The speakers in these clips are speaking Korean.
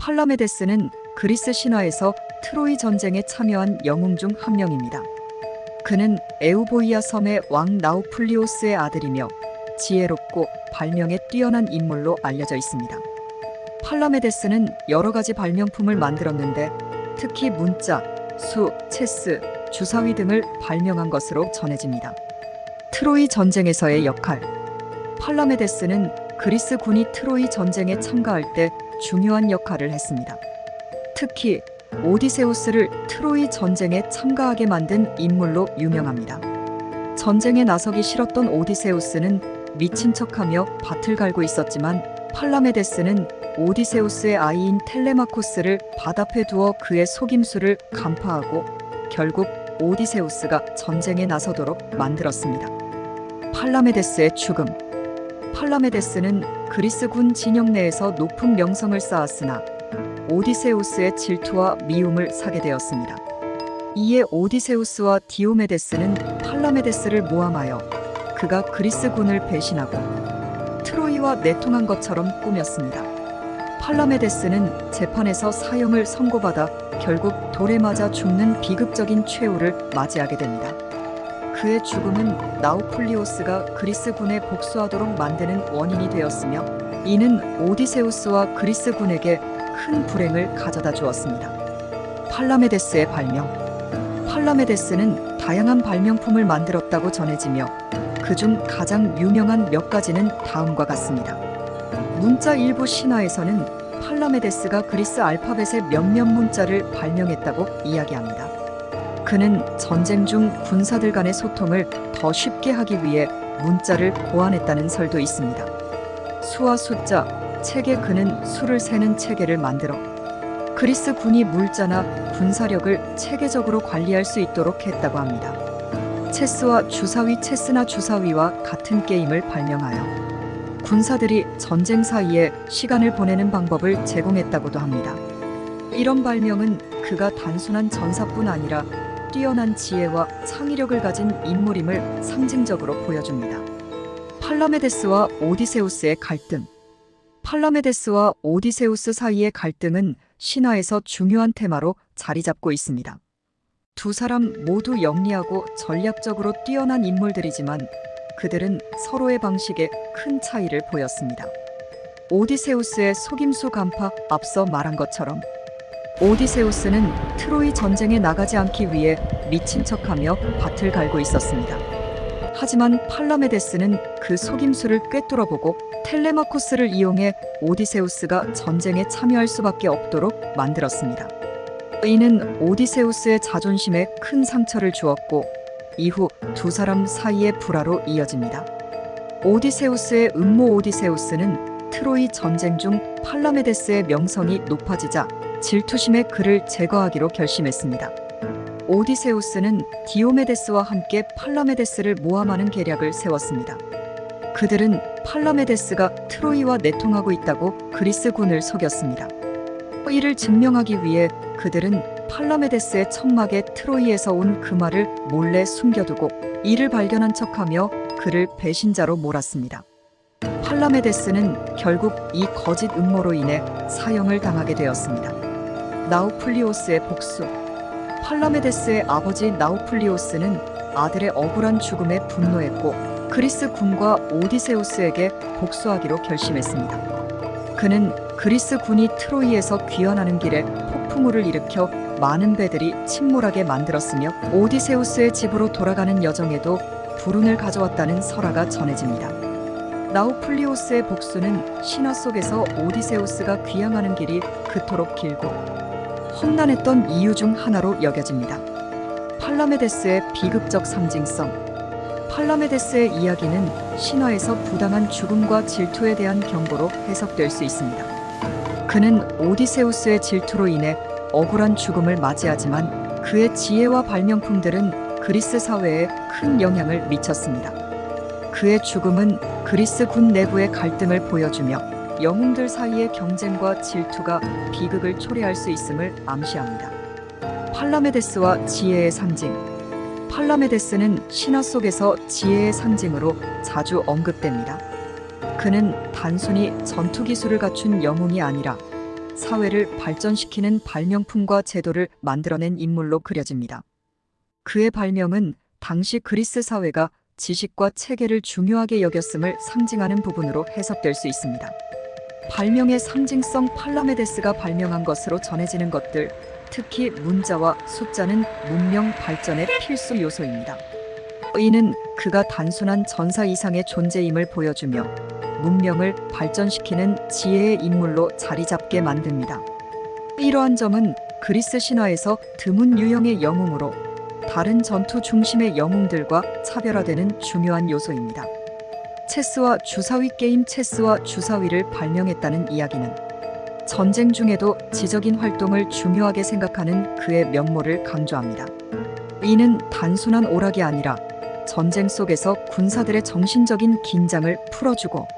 팔라메데스는 그리스 신화에서 트로이 전쟁에 참여한 영웅 중 한 명입니다. 그는 에우보이아 섬의 왕 나우플리오스의 아들이며 지혜롭고 발명에 뛰어난 인물로 알려져 있습니다. 팔라메데스는 여러 가지 발명품을 만들었는데 특히 문자, 수, 체스, 주사위 등을 발명한 것으로 전해집니다. 트로이 전쟁에서의 역할 팔라메데스는 그리스 군이 트로이 전쟁에 참가할 때 중요한 역할을 했습니다. 특히 오디세우스를 트로이 전쟁에 참가하게 만든 인물로 유명합니다. 전쟁에 나서기 싫었던 오디세우스는 미친 척하며 밭을 갈고 있었지만 팔라메데스는 오디세우스의 아이인 텔레마코스를 바다앞에 두어 그의 속임수를 간파하고 결국 오디세우스가 전쟁에 나서도록 만들었습니다. 팔라메데스의 죽음 팔라메데스는 그리스 군 진영 내에서 높은 명성을 쌓았으나 오디세우스의 질투와 미움을 사게 되었습니다. 이에 오디세우스와 디오메데스는 팔라메데스를 모함하여 그가 그리스 군을 배신하고 트로이와 내통한 것처럼 꾸몄습니다. 팔라메데스는 재판에서 사형을 선고받아 결국 돌에 맞아 죽는 비극적인 최후를 맞이하게 됩니다. 그의 죽음은 나우플리오스가 그리스 군에 복수하도록 만드는 원인이 되었으며 이는 오디세우스와 그리스 군에게 큰 불행을 가져다 주었습니다. 팔라메데스의 발명 팔라메데스는 다양한 발명품을 만들었다고 전해지며 그중 가장 유명한 몇 가지는 다음과 같습니다. 문자 일부 신화에서는 팔라메데스가 그리스 알파벳의 몇몇 문자를 발명했다고 이야기합니다. 그는 전쟁 중 군사들 간의 소통을 더 쉽게 하기 위해 문자를 고안했다는 설도 있습니다. 수와 숫자, 책에 그는 수를 세는 체계를 만들어 그리스 군이 물자나 군사력을 체계적으로 관리할 수 있도록 했다고 합니다. 체스와 주사위 체스나 주사위와 같은 게임을 발명하여 군사들이 전쟁 사이에 시간을 보내는 방법을 제공했다고도 합니다. 이런 발명은 그가 단순한 전사뿐 아니라 뛰어난 지혜와 창의력을 가진 인물임을 상징적으로 보여줍니다. 팔라메데스와 오디세우스의 갈등 팔라메데스와 오디세우스 사이의 갈등은 신화에서 중요한 테마로 자리 잡고 있습니다. 두 사람 모두 영리하고 전략적으로 뛰어난 인물들이지만 그들은 서로의 방식에 큰 차이를 보였습니다. 오디세우스의 속임수 간파 앞서 말한 것처럼 오디세우스는 트로이 전쟁에 나가지 않기 위해 미친 척하며 밭을 갈고 있었습니다. 하지만 팔라메데스는 그 속임수를 꿰뚫어보고 텔레마코스를 이용해 오디세우스가 전쟁에 참여할 수밖에 없도록 만들었습니다. 이는 오디세우스의 자존심에 큰 상처를 주었고 이후 두 사람 사이의 불화로 이어집니다. 오디세우스의 음모 오디세우스는 트로이 전쟁 중 팔라메데스의 명성이 높아지자 질투심의 그를 제거하기로 결심했습니다. 오디세우스는 디오메데스와 함께 팔라메데스를 모함하는 계략을 세웠습니다. 그들은 팔라메데스가 트로이와 내통하고 있다고 그리스 군을 속였습니다. 이를 증명하기 위해 그들은 팔라메데스의 천막에 트로이에서 온그 말을 몰래 숨겨두고 이를 발견한 척하며 그를 배신자로 몰았습니다. 팔라메데스는 결국 이 거짓 음모로 인해 사형을 당하게 되었습니다. 나우플리오스의 복수 팔라메데스의 아버지 나우플리오스는 아들의 억울한 죽음에 분노했고 그리스 군과 오디세우스에게 복수하기로 결심했습니다. 그는 그리스 군이 트로이에서 귀환하는 길에 폭풍우를 일으켜 많은 배들이 침몰하게 만들었으며 오디세우스의 집으로 돌아가는 여정에도 불운을 가져왔다는 설화가 전해집니다. 나우플리오스의 복수는 신화 속에서 오디세우스가 귀향하는 길이 그토록 길고 험난했던 이유 중 하나로 여겨집니다. 팔라메데스의 비극적 상징성 팔라메데스의 이야기는 신화에서 부당한 죽음과 질투에 대한 경고로 해석될 수 있습니다. 그는 오디세우스의 질투로 인해 억울한 죽음을 맞이하지만 그의 지혜와 발명품들은 그리스 사회에 큰 영향을 미쳤습니다. 그의 죽음은 그리스 군 내부의 갈등을 보여주며 영웅들 사이의 경쟁과 질투가 비극을 초래할 수 있음을 암시합니다. 팔라메데스와 지혜의 상징. 팔라메데스는 신화 속에서 지혜의 상징으로 자주 언급됩니다. 그는 단순히 전투 기술을 갖춘 영웅이 아니라 사회를 발전시키는 발명품과 제도를 만들어낸 인물로 그려집니다. 그의 발명은 당시 그리스 사회가 지식과 체계를 중요하게 여겼음을 상징하는 부분으로 해석될 수 있습니다. 발명의 상징성 팔라메데스가 발명한 것으로 전해지는 것들, 특히 문자와 숫자는 문명 발전의 필수 요소입니다. 이는 그가 단순한 전사 이상의 존재임을 보여주며 문명을 발전시키는 지혜의 인물로 자리 잡게 만듭니다. 이러한 점은 그리스 신화에서 드문 유형의 영웅으로 다른 전투 중심의 영웅들과 차별화되는 중요한 요소입니다. 체스와 주사위 게임 체스와 주사위를 발명했다는 이야기는 전쟁 중에도 지적인 활동을 중요하게 생각하는 그의 면모를 강조합니다. 이는 단순한 오락이 아니라 전쟁 속에서 군사들의 정신적인 긴장을 풀어주고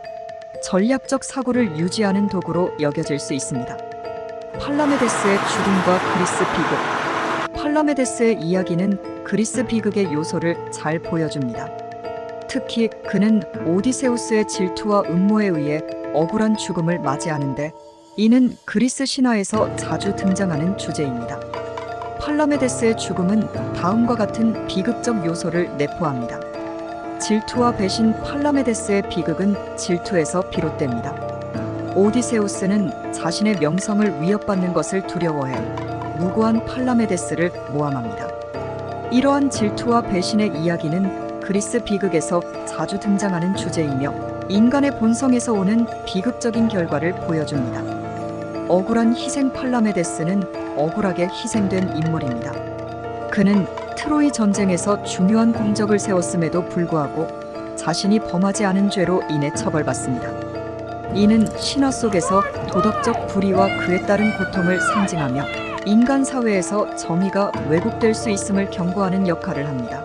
전략적 사고를 유지하는 도구로 여겨질 수 있습니다. 팔라메데스의 죽음과 그리스 비극. 팔라메데스의 이야기는 그리스 비극의 요소를 잘 보여줍니다. 특히 그는 오디세우스의 질투와 음모에 의해 억울한 죽음을 맞이하는데 이는 그리스 신화에서 자주 등장하는 주제입니다. 팔라메데스의 죽음은 다음과 같은 비극적 요소를 내포합니다. 질투와 배신 팔라메데스의 비극은 질투에서 비롯됩니다. 오디세우스는 자신의 명성을 위협받는 것을 두려워해 무고한 팔라메데스를 모함합니다. 이러한 질투와 배신의 이야기는 그리스 비극에서 자주 등장하는 주제이며 인간의 본성에서 오는 비극적인 결과를 보여줍니다. 억울한 희생 팔라메데스는 억울하게 희생된 인물입니다. 그는 트로이 전쟁에서 중요한 공적을 세웠음에도 불구하고 자신이 범하지 않은 죄로 인해 처벌받습니다. 이는 신화 속에서 도덕적 불의와 그에 따른 고통을 상징하며 인간 사회에서 정의가 왜곡될 수 있음을 경고하는 역할을 합니다.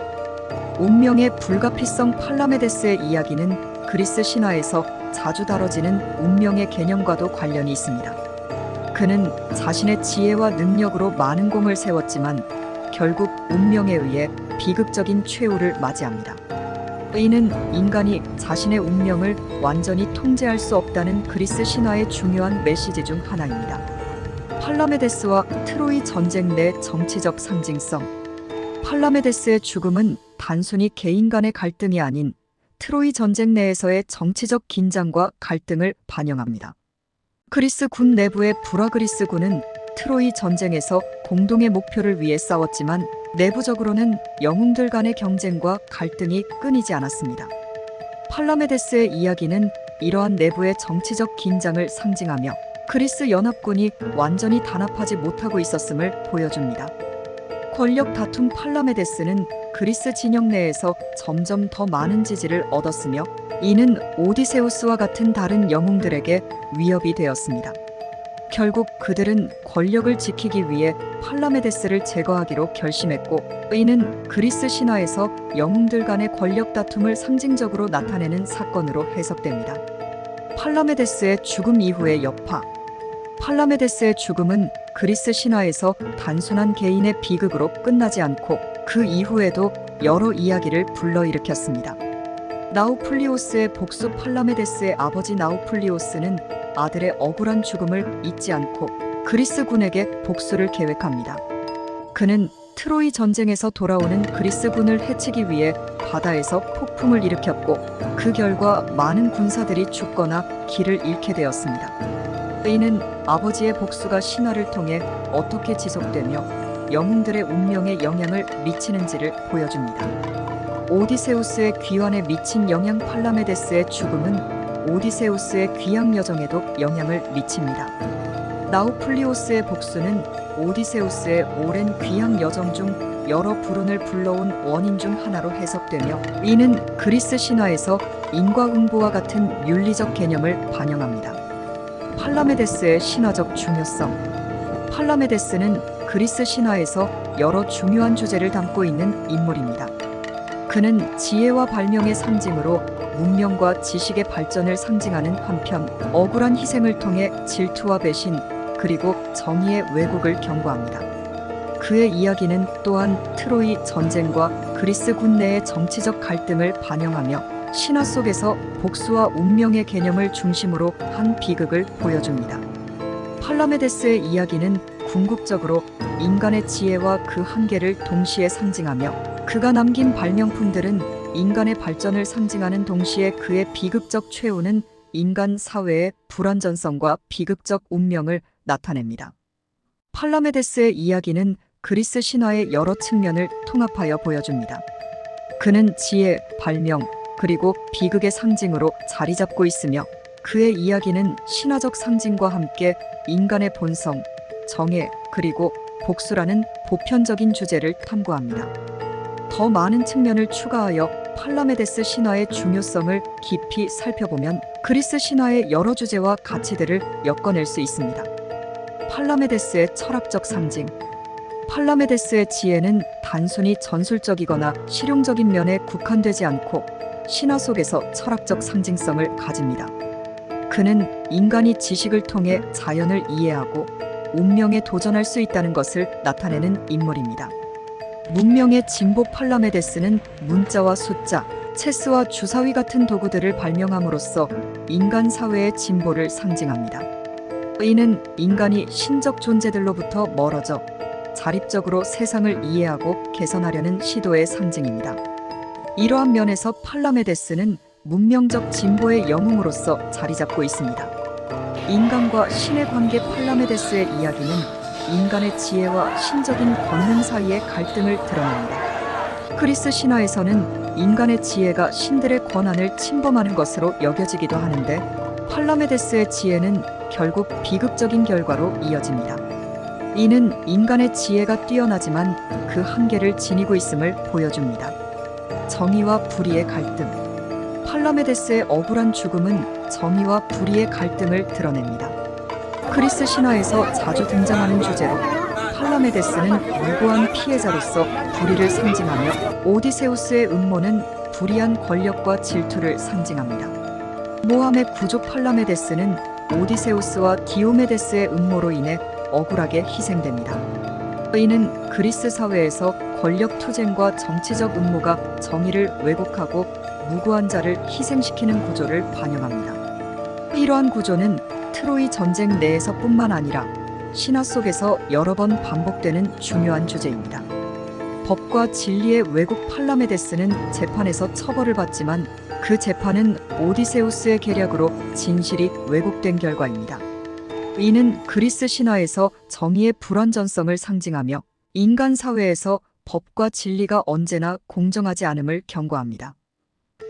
운명의 불가피성 팔라메데스의 이야기는 그리스 신화에서 자주 다뤄지는 운명의 개념과도 관련이 있습니다. 그는 자신의 지혜와 능력으로 많은 공을 세웠지만 결국 운명에 의해 비극적인 최후를 맞이합니다. 이는 인간이 자신의 운명을 완전히 통제할 수 없다는 그리스 신화의 중요한 메시지 중 하나입니다. 팔라메데스와 트로이 전쟁 내 정치적 상징성. 팔라메데스의 죽음은 단순히 개인 간의 갈등이 아닌 트로이 전쟁 내에서의 정치적 긴장과 갈등을 반영합니다. 그리스 군 내부의 브라그리스 군은 트로이 전쟁에서 공동의 목표를 위해 싸웠지만 내부적으로는 영웅들 간의 경쟁과 갈등이 끊이지 않았습니다. 팔라메데스의 이야기는 이러한 내부의 정치적 긴장을 상징하며 그리스 연합군이 완전히 단합하지 못하고 있었음을 보여줍니다. 권력 다툼 팔라메데스는 그리스 진영 내에서 점점 더 많은 지지를 얻었으며 이는 오디세우스와 같은 다른 영웅들에게 위협이 되었습니다. 결국 그들은 권력을 지키기 위해 팔라메데스를 제거하기로 결심했고 이는 그리스 신화에서 영웅들 간의 권력 다툼을 상징적으로 나타내는 사건으로 해석됩니다. 팔라메데스의 죽음 이후의 여파 팔라메데스의 죽음은 그리스 신화에서 단순한 개인의 비극으로 끝나지 않고 그 이후에도 여러 이야기를 불러일으켰습니다. 나우플리오스의 복수 팔라메데스의 아버지 나우플리오스는 아들의 억울한 죽음을 잊지 않고 그리스 군에게 복수를 계획합니다. 그는 트로이 전쟁에서 돌아오는 그리스 군을 해치기 위해 바다에서 폭풍을 일으켰고 그 결과 많은 군사들이 죽거나 길을 잃게 되었습니다. 이는 아버지의 복수가 신화를 통해 어떻게 지속되며 영웅들의 운명에 영향을 미치는지를 보여줍니다. 오디세우스의 귀환에 미친 영향 팔라메데스의 죽음은 오디세우스의 귀향 여정에도 영향을 미칩니다. 나우플리오스의 복수는 오디세우스의 오랜 귀향 여정 중 여러 불운을 불러온 원인 중 하나로 해석되며 이는 그리스 신화에서 인과응보와 같은 윤리적 개념을 반영합니다. 팔라메데스의 신화적 중요성 팔라메데스는 그리스 신화에서 여러 중요한 주제를 담고 있는 인물입니다. 그는 지혜와 발명의 상징으로 문명과 지식의 발전을 상징하는 한편 억울한 희생을 통해 질투와 배신 그리고 정의의 왜곡을 경고합니다. 그의 이야기는 또한 트로이 전쟁과 그리스 군 내의 정치적 갈등을 반영하며 신화 속에서 복수와 운명의 개념을 중심으로 한 비극을 보여줍니다. 팔라메데스의 이야기는 궁극적으로 인간의 지혜와 그 한계를 동시에 상징하며 그가 남긴 발명품들은 인간의 발전을 상징하는 동시에 그의 비극적 최후는 인간 사회의 불완전성과 비극적 운명을 나타냅니다. 팔라메데스의 이야기는 그리스 신화의 여러 측면을 통합하여 보여줍니다. 그는 지혜, 발명, 그리고 비극의 상징으로 자리 잡고 있으며 그의 이야기는 신화적 상징과 함께 인간의 본성, 정의, 그리고 복수라는 보편적인 주제를 탐구합니다. 더 많은 측면을 추가하여 팔라메데스 신화의 중요성을 깊이 살펴보면 그리스 신화의 여러 주제와 가치들을 엮어낼 수 있습니다. 팔라메데스의 철학적 상징. 팔라메데스의 지혜는 단순히 전술적이거나 실용적인 면에 국한되지 않고 신화 속에서 철학적 상징성을 가집니다. 그는 인간이 지식을 통해 자연을 이해하고 운명에 도전할 수 있다는 것을 나타내는 인물입니다. 문명의 진보 팔라메데스는 문자와 숫자, 체스와 주사위 같은 도구들을 발명함으로써 인간 사회의 진보를 상징합니다. 이는 인간이 신적 존재들로부터 멀어져 자립적으로 세상을 이해하고 개선하려는 시도의 상징입니다. 이러한 면에서 팔라메데스는 문명적 진보의 영웅으로서 자리 잡고 있습니다. 인간과 신의 관계 팔라메데스의 이야기는 인간의 지혜와 신적인 권능 사이의 갈등을 드러냅니다. 그리스 신화에서는 인간의 지혜가 신들의 권한을 침범하는 것으로 여겨지기도 하는데 팔라메데스의 지혜는 결국 비극적인 결과로 이어집니다. 이는 인간의 지혜가 뛰어나지만 그 한계를 지니고 있음을 보여줍니다. 정의와 불의의 갈등. 팔라메데스의 억울한 죽음은 정의와 불의의 갈등을 드러냅니다. 그리스 신화에서 자주 등장하는 주제로 팔라메데스는 무고한 피해자로서 불의를 상징하며 오디세우스의 음모는 불의한 권력과 질투를 상징합니다. 모함의 구조 팔라메데스는 오디세우스와 디오메데스의 음모로 인해 억울하게 희생됩니다. 이는 그리스 사회에서 권력 투쟁과 정치적 음모가 정의를 왜곡하고 무고한 자를 희생시키는 구조를 반영합니다. 이러한 구조는 트로이 전쟁 내에서뿐만 아니라 신화 속에서 여러 번 반복되는 중요한 주제입니다. 법과 진리의 왜곡 팔라메데스는 재판에서 처벌을 받지만 그 재판은 오디세우스의 계략으로 진실이 왜곡된 결과입니다. 이는 그리스 신화에서 정의의 불완전성을 상징하며 인간 사회에서 법과 진리가 언제나 공정하지 않음을 경고합니다.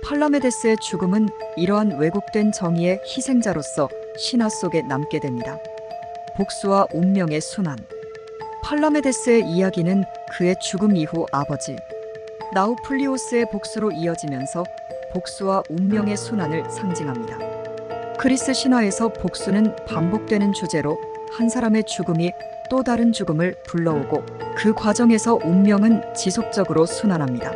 팔라메데스의 죽음은 이러한 왜곡된 정의의 희생자로서 신화 속에 남게 됩니다. 복수와 운명의 순환. 팔라메데스의 이야기는 그의 죽음 이후 아버지 나우플리오스의 복수로 이어지면서 복수와 운명의 순환을 상징합니다. 그리스 신화에서 복수는 반복되는 주제로 한 사람의 죽음이 또 다른 죽음을 불러오고 그 과정에서 운명은 지속적으로 순환합니다.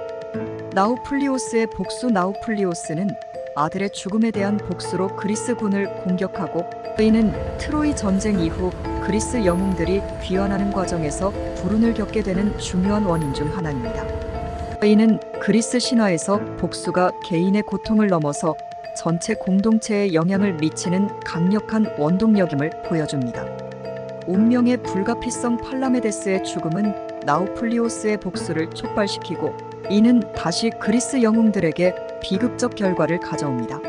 나우플리오스의 복수 나우플리오스는 아들의 죽음에 대한 복수로 그리스군을 공격하고 이는 트로이 전쟁 이후 그리스 영웅들이 귀환하는 과정에서 불운을 겪게 되는 중요한 원인 중 하나입니다. 이는 그리스 신화에서 복수가 개인의 고통을 넘어서 전체 공동체에 영향을 미치는 강력한 원동력임을 보여줍니다. 운명의 불가피성 팔라메데스의 죽음은 나우플리오스의 복수를 촉발시키고 이는 다시 그리스 영웅들에게 비극적 결과를 가져옵니다.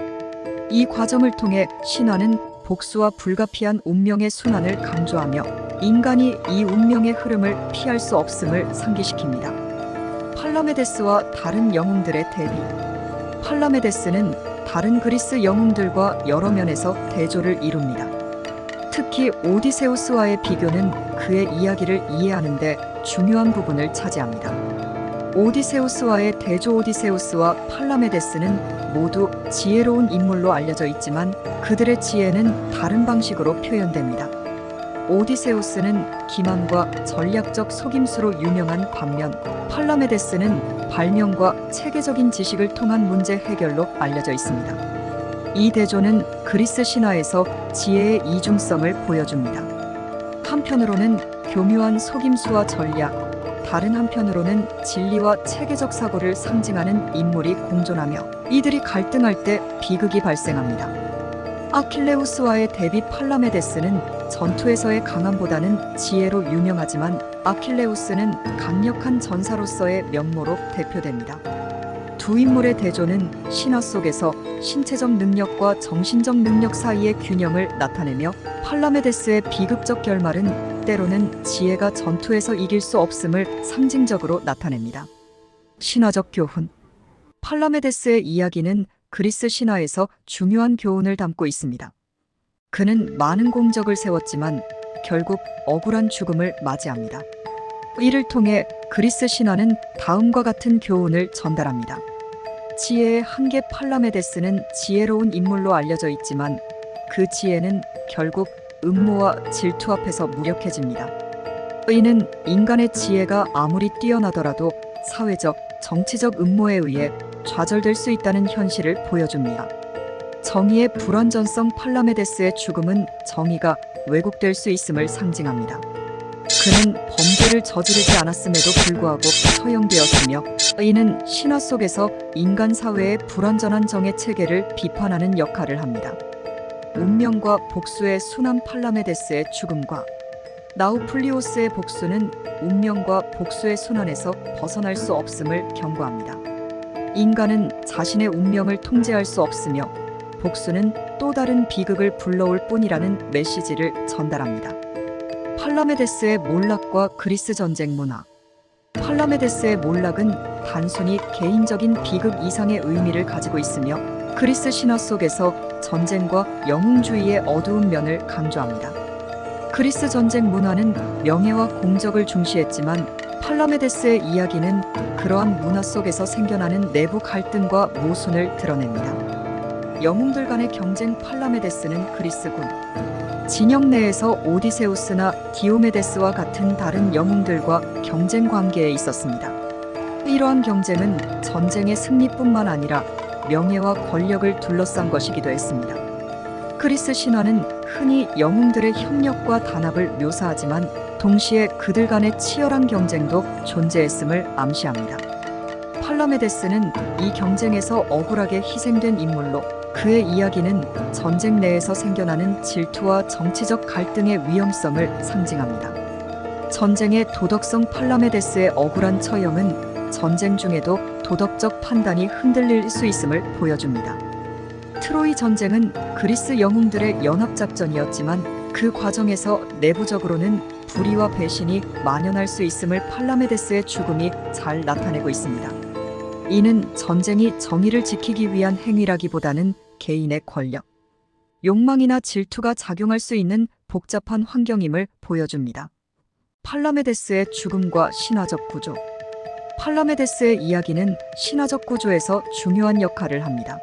이 과정을 통해 신화는 복수와 불가피한 운명의 순환을 강조하며 인간이 이 운명의 흐름을 피할 수 없음을 상기시킵니다. 팔라메데스와 다른 영웅들의 대비. 팔라메데스는 다른 그리스 영웅들과 여러 면에서 대조를 이룹니다. 특히 오디세우스와의 비교는 그의 이야기를 이해하는데 중요한 부분을 차지합니다. 오디세우스와의 대조 오디세우스와 팔라메데스는 모두 지혜로운 인물로 알려져 있지만 그들의 지혜는 다른 방식으로 표현됩니다. 오디세우스는 기만과 전략적 속임수로 유명한 반면 팔라메데스는 발명과 체계적인 지식을 통한 문제 해결로 알려져 있습니다. 이 대조는 그리스 신화에서 지혜의 이중성을 보여줍니다. 한편으로는 교묘한 속임수와 전략, 다른 한편으로는 진리와 체계적 사고를 상징하는 인물이 공존하며 이들이 갈등할 때 비극이 발생합니다. 아킬레우스와의 대비 팔라메데스는 전투에서의 강함보다는 지혜로 유명하지만 아킬레우스는 강력한 전사로서의 면모로 대표됩니다. 두 인물의 대조는 신화 속에서 신체적 능력과 정신적 능력 사이의 균형을 나타내며 팔라메데스의 비극적 결말은 때로는 지혜가 전투에서 이길 수 없음을 상징적으로 나타냅니다. 신화적 교훈 팔라메데스의 이야기는 그리스 신화에서 중요한 교훈을 담고 있습니다. 그는 많은 공적을 세웠지만 결국 억울한 죽음을 맞이합니다. 이를 통해 그리스 신화는 다음과 같은 교훈을 전달합니다. 지혜의 한계 팔라메데스는 지혜로운 인물로 알려져 있지만 그 지혜는 결국 음모와 질투 앞에서 무력해집니다. 이는 인간의 지혜가 아무리 뛰어나더라도 사회적, 정치적 음모에 의해 좌절될 수 있다는 현실을 보여줍니다. 정의의 불완전성 팔라메데스의 죽음은 정의가 왜곡될 수 있음을 상징합니다. 그는 범죄를 저지르지 않았음에도 불구하고 처형되었으며 이는 신화 속에서 인간 사회의 불완전한 정의 체계를 비판하는 역할을 합니다. 운명과 복수의 순환 팔라메데스의 죽음과 나우플리오스의 복수는 운명과 복수의 순환에서 벗어날 수 없음을 경고합니다. 인간은 자신의 운명을 통제할 수 없으며 복수는 또 다른 비극을 불러올 뿐이라는 메시지를 전달합니다. 팔라메데스의 몰락과 그리스 전쟁 문화. 팔라메데스의 몰락은 단순히 개인적인 비극 이상의 의미를 가지고 있으며 그리스 신화 속에서 전쟁과 영웅주의의 어두운 면을 강조합니다. 그리스 전쟁 문화는 명예와 공적을 중시했지만 팔라메데스의 이야기는 그러한 문화 속에서 생겨나는 내부 갈등과 모순을 드러냅니다. 영웅들 간의 경쟁 팔라메데스는 그리스군. 진영 내에서 오디세우스나 디오메데스와 같은 다른 영웅들과 경쟁 관계에 있었습니다. 이러한 경쟁은 전쟁의 승리뿐만 아니라 명예와 권력을 둘러싼 것이기도 했습니다. 그리스 신화는 흔히 영웅들의 협력과 단합을 묘사하지만 동시에 그들 간의 치열한 경쟁도 존재했음을 암시합니다. 팔라메데스는 이 경쟁에서 억울하게 희생된 인물로 그의 이야기는 전쟁 내에서 생겨나는 질투와 정치적 갈등의 위험성을 상징합니다. 전쟁의 도덕성 팔라메데스의 억울한 처형은 전쟁 중에도 도덕적 판단이 흔들릴 수 있음을 보여줍니다. 트로이 전쟁은 그리스 영웅들의 연합작전이었지만 그 과정에서 내부적으로는 불의와 배신이 만연할 수 있음을 팔라메데스의 죽음이 잘 나타내고 있습니다. 이는 전쟁이 정의를 지키기 위한 행위라기보다는 개인의 권력, 욕망이나 질투가 작용할 수 있는 복잡한 환경임을 보여줍니다. 팔라메데스의 죽음과 신화적 구조. 팔라메데스의 이야기는 신화적 구조에서 중요한 역할을 합니다.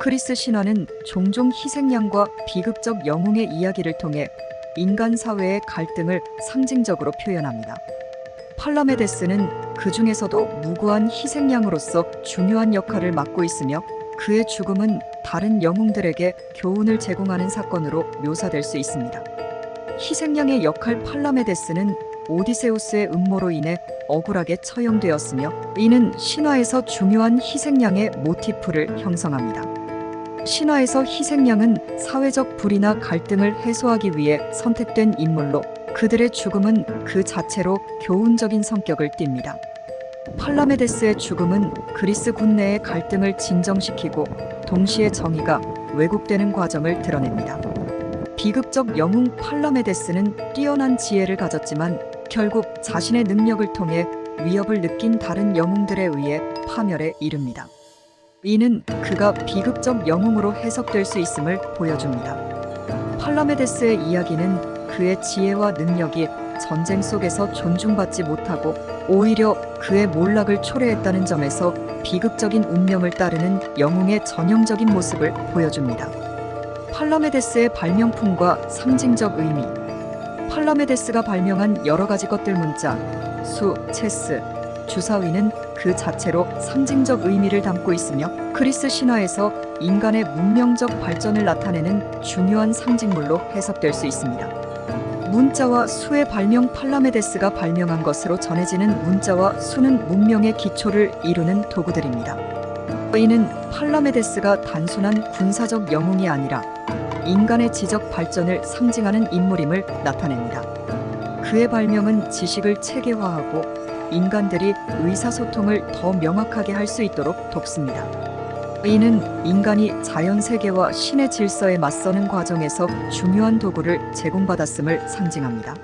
그리스 신화는 종종 희생양과 비극적 영웅의 이야기를 통해 인간 사회의 갈등을 상징적으로 표현합니다. 팔라메데스는 그 중에서도 무고한 희생양으로서 중요한 역할을 맡고 있으며 그의 죽음은 다른 영웅들에게 교훈을 제공하는 사건으로 묘사될 수 있습니다. 희생양의 역할 팔라메데스는 오디세우스의 음모로 인해 억울하게 처형되었으며 이는 신화에서 중요한 희생양의 모티프를 형성합니다. 신화에서 희생양은 사회적 불이나 갈등을 해소하기 위해 선택된 인물로 그들의 죽음은 그 자체로 교훈적인 성격을 띱니다. 팔라메데스의 죽음은 그리스 군내의 갈등을 진정시키고 동시에 정의가 왜곡되는 과정을 드러냅니다. 비극적 영웅 팔라메데스는 뛰어난 지혜를 가졌지만 결국 자신의 능력을 통해 위협을 느낀 다른 영웅들에 의해 파멸에 이릅니다. 이는 그가 비극적 영웅으로 해석될 수 있음을 보여줍니다. 팔라메데스의 이야기는 그의 지혜와 능력이 전쟁 속에서 존중받지 못하고 오히려 그의 몰락을 초래했다는 점에서 비극적인 운명을 따르는 영웅의 전형적인 모습을 보여줍니다. 팔라메데스의 발명품과 상징적 의미 팔라메데스가 발명한 여러 가지 것들 문자, 수, 체스, 주사위는 그 자체로 상징적 의미를 담고 있으며 그리스 신화에서 인간의 문명적 발전을 나타내는 중요한 상징물로 해석될 수 있습니다. 문자와 수의 발명 팔라메데스가 발명한 것으로 전해지는 문자와 수는 문명의 기초를 이루는 도구들입니다. 이는 팔라메데스가 단순한 군사적 영웅이 아니라 인간의 지적 발전을 상징하는 인물임을 나타냅니다. 그의 발명은 지식을 체계화하고 인간들이 의사소통을 더 명확하게 할 수 있도록 돕습니다. 이는 인간이 자연 세계와 신의 질서에 맞서는 과정에서 중요한 도구를 제공받았음을 상징합니다.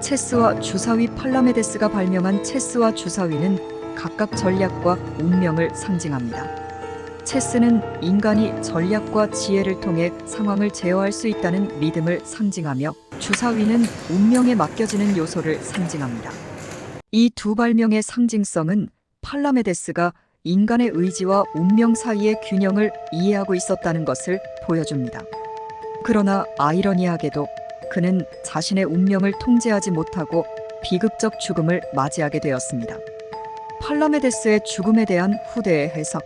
체스와 주사위 팔라메데스가 발명한 체스와 주사위는 각각 전략과 운명을 상징합니다. 체스는 인간이 전략과 지혜를 통해 상황을 제어할 수 있다는 믿음을 상징하며 주사위는 운명에 맡겨지는 요소를 상징합니다. 이 두 발명의 상징성은 팔라메데스가 인간의 의지와 운명 사이의 균형을 이해하고 있었다는 것을 보여줍니다. 그러나 아이러니하게도 그는 자신의 운명을 통제하지 못하고 비극적 죽음을 맞이하게 되었습니다. 팔라메데스의 죽음에 대한 후대의 해석.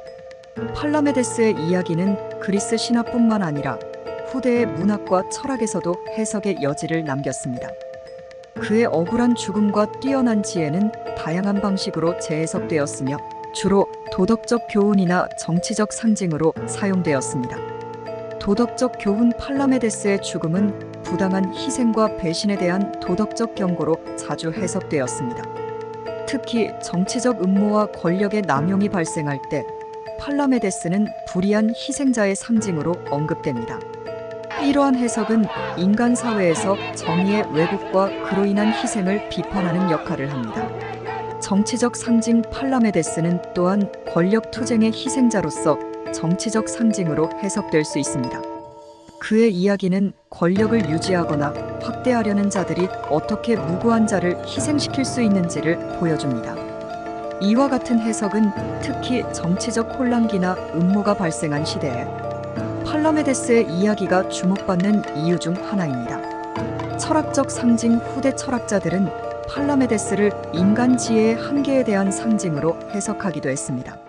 팔라메데스의 이야기는 그리스 신화뿐만 아니라 후대의 문학과 철학에서도 해석의 여지를 남겼습니다. 그의 억울한 죽음과 뛰어난 지혜는 다양한 방식으로 재해석되었으며 주로 도덕적 교훈이나 정치적 상징으로 사용되었습니다. 도덕적 교훈 팔라메데스의 죽음은 부당한 희생과 배신에 대한 도덕적 경고로 자주 해석되었습니다. 특히 정치적 음모와 권력의 남용이 발생할 때 팔라메데스는 불의한 희생자의 상징으로 언급됩니다. 이러한 해석은 인간 사회에서 정의의 왜곡과 그로 인한 희생을 비판하는 역할을 합니다. 정치적 상징 팔라메데스는 또한 권력 투쟁의 희생자로서 정치적 상징으로 해석될 수 있습니다. 그의 이야기는 권력을 유지하거나 확대하려는 자들이 어떻게 무고한 자를 희생시킬 수 있는지를 보여줍니다. 이와 같은 해석은 특히 정치적 혼란기나 음모가 발생한 시대에 팔라메데스의 이야기가 주목받는 이유 중 하나입니다. 철학적 상징 후대 철학자들은 팔라메데스를 인간 지혜의 한계에 대한 상징으로 해석하기도 했습니다.